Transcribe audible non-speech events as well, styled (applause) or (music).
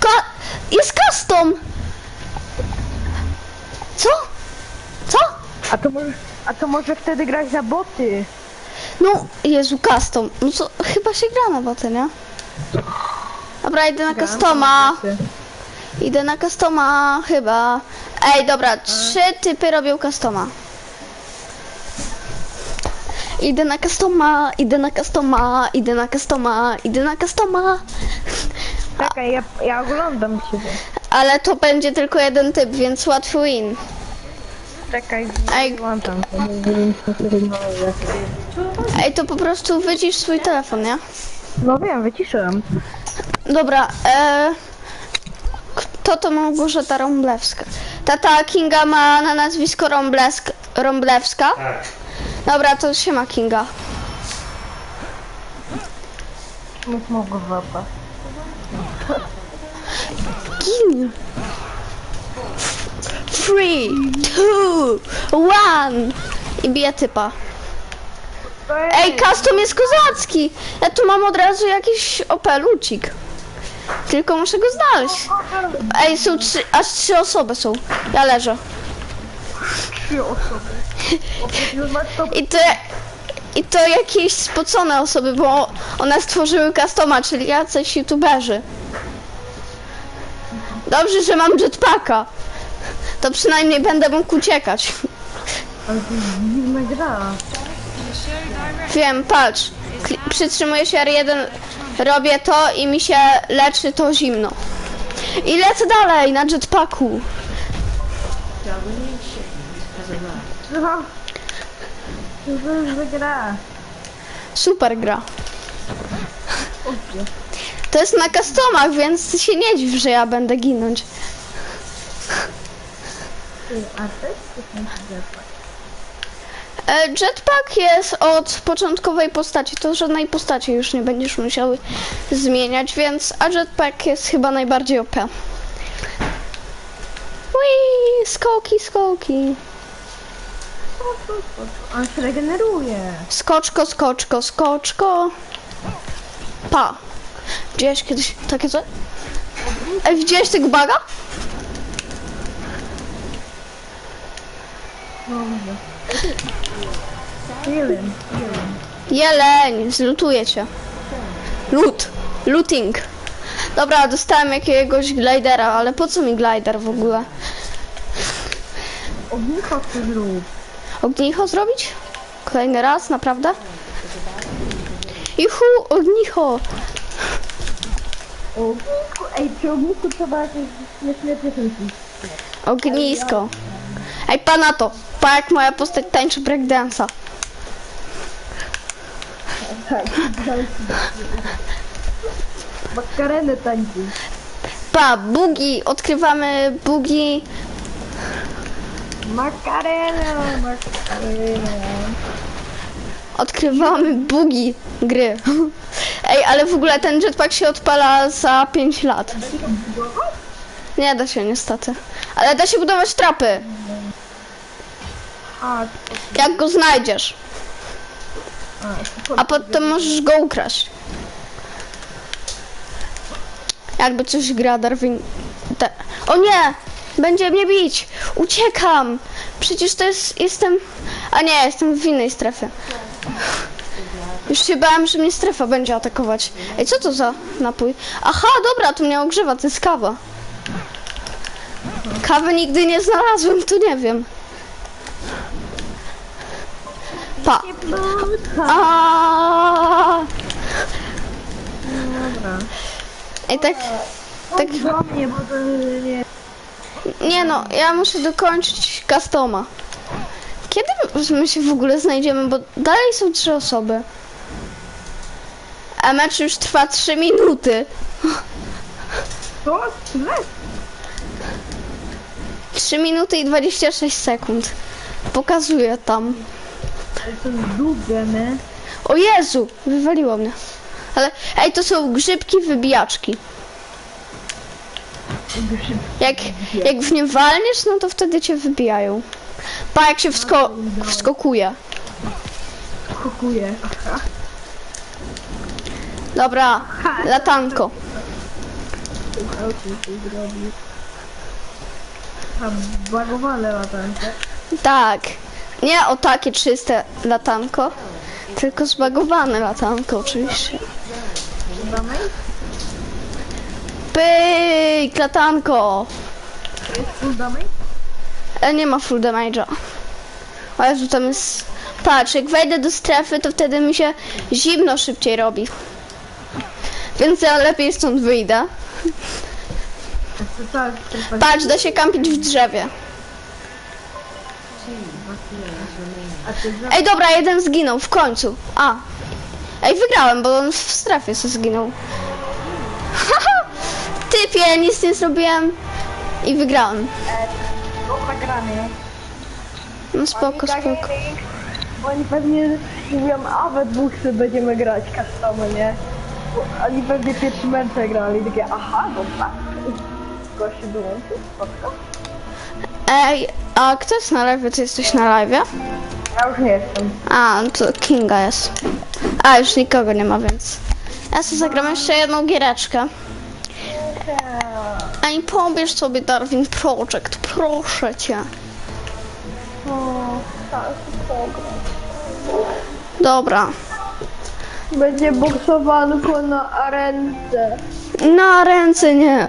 Ka jest custom! Co? Co? A to może, a to może wtedy grać za boty? No, Jezu, custom. No co, chyba się gra na boty, nie? Dobra, idę na customa. Idę na customa, chyba. Ej, dobra, trzy typy robią customa. Idę na customa, idę na customa, idę na customa, idę na customa. Czekaj, ja, ja oglądam ciebie. Ale to będzie tylko jeden typ, więc łatwy win. Czekaj, Ej. włączam. Ej, to po prostu wycisz swój telefon, nie? No wiem, wyciszyłem. Dobra, e, kto to Małgorzata Rąblewska? Tata Kinga ma na nazwisko Rąblesk, Rąblewska? Tak. Dobra, to się ma Kinga. Nie mogę złapać. King. Three, two, one. I bije typa. Ej, custom jest kozacki. Ja tu mam od razu jakiś opelucik. Tylko muszę go znaleźć. Ej, są trzy, aż trzy osoby są. Ja leżę. Trzy osoby. I to, I to jakieś spocone osoby, bo one stworzyły customa, czyli jacyś youtuberzy. Dobrze, że mam jetpacka. To przynajmniej będę mógł uciekać. Gra. Wiem, patrz. Kli- Przytrzymuję się R1, robię to i mi się leczy to zimno. I lecę dalej na jetpacku. Za gra? Super gra. To jest na customach, więc się nie dziw, że ja będę ginąć. E, Jetpack jest od początkowej postaci, to żadnej postaci już nie będziesz musiał zmieniać, więc a Jetpack jest chyba najbardziej OP. Ui, skoki, skoki. On się regeneruje. Skoczko, skoczko, skoczko. Pa. Widziałeś kiedyś takie coś? Ej, widziałeś tego baga? Jeleń, zlutuję cię. Loot. Looting. Dobra, dostałem jakiegoś glidera, ale po co mi glider w ogóle? Ognicho chcę zrób. Ognicho zrobić? Kolejny raz, naprawdę? Juhu, ognicho! Ognicho. Ej, przy ognisku trzeba jakieś śmieszne piosenki. Ognisko. Ej, pana to. Pa jak moja postać tańczy breakdance'a. Tak, (laughs) Makarenę tańczy. Pa, bugi, odkrywamy bugi. Makarenę, makarenę. Odkrywamy bugi gry. Ej, ale w ogóle ten jetpack się odpala za 5 lat. Nie da się niestety. Ale da się budować trapy. Jak go znajdziesz. A potem możesz go ukraść. Jakby coś gra Darwin. Te... O nie! Będzie mnie bić! Uciekam! Przecież to jest. Jestem. A nie, jestem w innej strefie. Już się bałem, że mnie strefa będzie atakować. Ej, co to za napój? Aha, dobra, to mnie ogrzewa, to jest kawa. Kawy nigdy nie znalazłem, tu nie wiem. Pa. A. Ej, tak. Tak. Nie no, ja muszę dokończyć customa. Kiedy my się w ogóle znajdziemy, bo dalej są trzy osoby. A mecz już trwa 3 minuty. Co? Źle. 3 minuty i 26 sekund. Pokazuję tam. Ale to jest długie, nie? O Jezu, wywaliło mnie. Ale ej, to są grzybki wybijaczki. Jak, jak w nie walniesz, no to wtedy cię wybijają. Pa, jak się wsko wskokuje. Skokuje. Dobra, latanko. Bagowane latankę. Tak. Nie o takie czyste latanko, tylko zbagowane latanko oczywiście. Pyk, latanko. Jest full damage? E, nie ma full damage'a. O Jezu, tam jest... Patrz, jak wejdę do strefy, to wtedy mi się zimno szybciej robi. Więc ja lepiej stąd wyjdę. Patrz, da się kampić w drzewie. Ej, dobra, jeden zginął, w końcu. A. Ej, wygrałem, bo on w strefie sobie zginął. (laughs) Typie, nic nie zrobiłem. I wygrałem. Granie. No spoko, spoko. Oni pewnie mówią, a we dwóch sobie będziemy grać customy, nie? Bo Oni pewnie pierwszy mecze grali, takie aha, dobra. Gościu dołączył, spoko. Ej, a kto jest na live? Ty jesteś na live? Ja już nie jestem. A, no to Kinga jest. A, już nikogo nie ma, więc... Ja sobie zagram jeszcze jedną giereczkę. Ej, pobierz sobie Darwin Project, proszę cię. Dobra. Będzie boksowanko na arence. Na ręce nie.